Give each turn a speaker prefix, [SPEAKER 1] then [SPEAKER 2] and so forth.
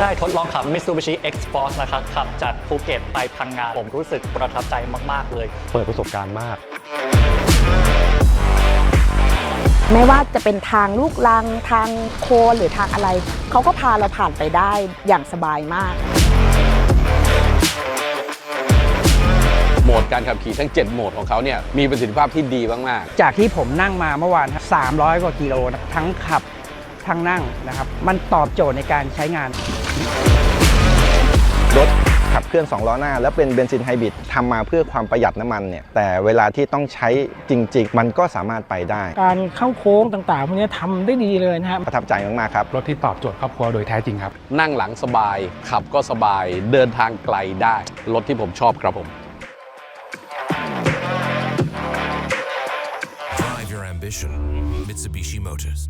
[SPEAKER 1] ได้ทดลองขับ Mitsubishi X-Force นะครับขับจากภูเก็ตไปพังงาผมรู้สึกประทับใจมาก ๆ เลย
[SPEAKER 2] เปิดประสบการณ์มาก
[SPEAKER 3] ไม่ว่าจะเป็นทางลูกลังทางโคนหรือทางอะไร เขาก็พาเราผ่านไปได้อย่างสบายมาก
[SPEAKER 4] โหมดการขับขี่ทั้ง 7 โหมดของเขาเนี่ยมีประสิทธิภาพที่ดีมาก
[SPEAKER 5] จากที่ผมนั่งมาเมื่อวานครับ300 กว่ากิโลนะทั้งขับทั้งนั่งนะครับ มันตอบโจทย์ในการใช้งาน
[SPEAKER 6] รถขับเคลื่อน 2 ล้อหน้า แล้วเป็นเบนซินไฮบริดทำมาเพื่อความประหยัดน้ำมันเนี่ยแต่เวลาที่ต้องใช้จริง ๆ มันก็สามารถไปได้
[SPEAKER 7] การเข้าโค้งต่างๆพวกนี้ทำได้ดีเลยนะครับ
[SPEAKER 6] ประทับใจมากๆครับ
[SPEAKER 2] รถที่ตอบโจทย์ครอบครัวโดยแท้จริงครับ
[SPEAKER 4] ๆนั่งหลังสบาย ขับก็สบายเดินทางไกลได้ รถที่ผมชอบครับผม
[SPEAKER 8] Drive your ambition. Mitsubishi Motors.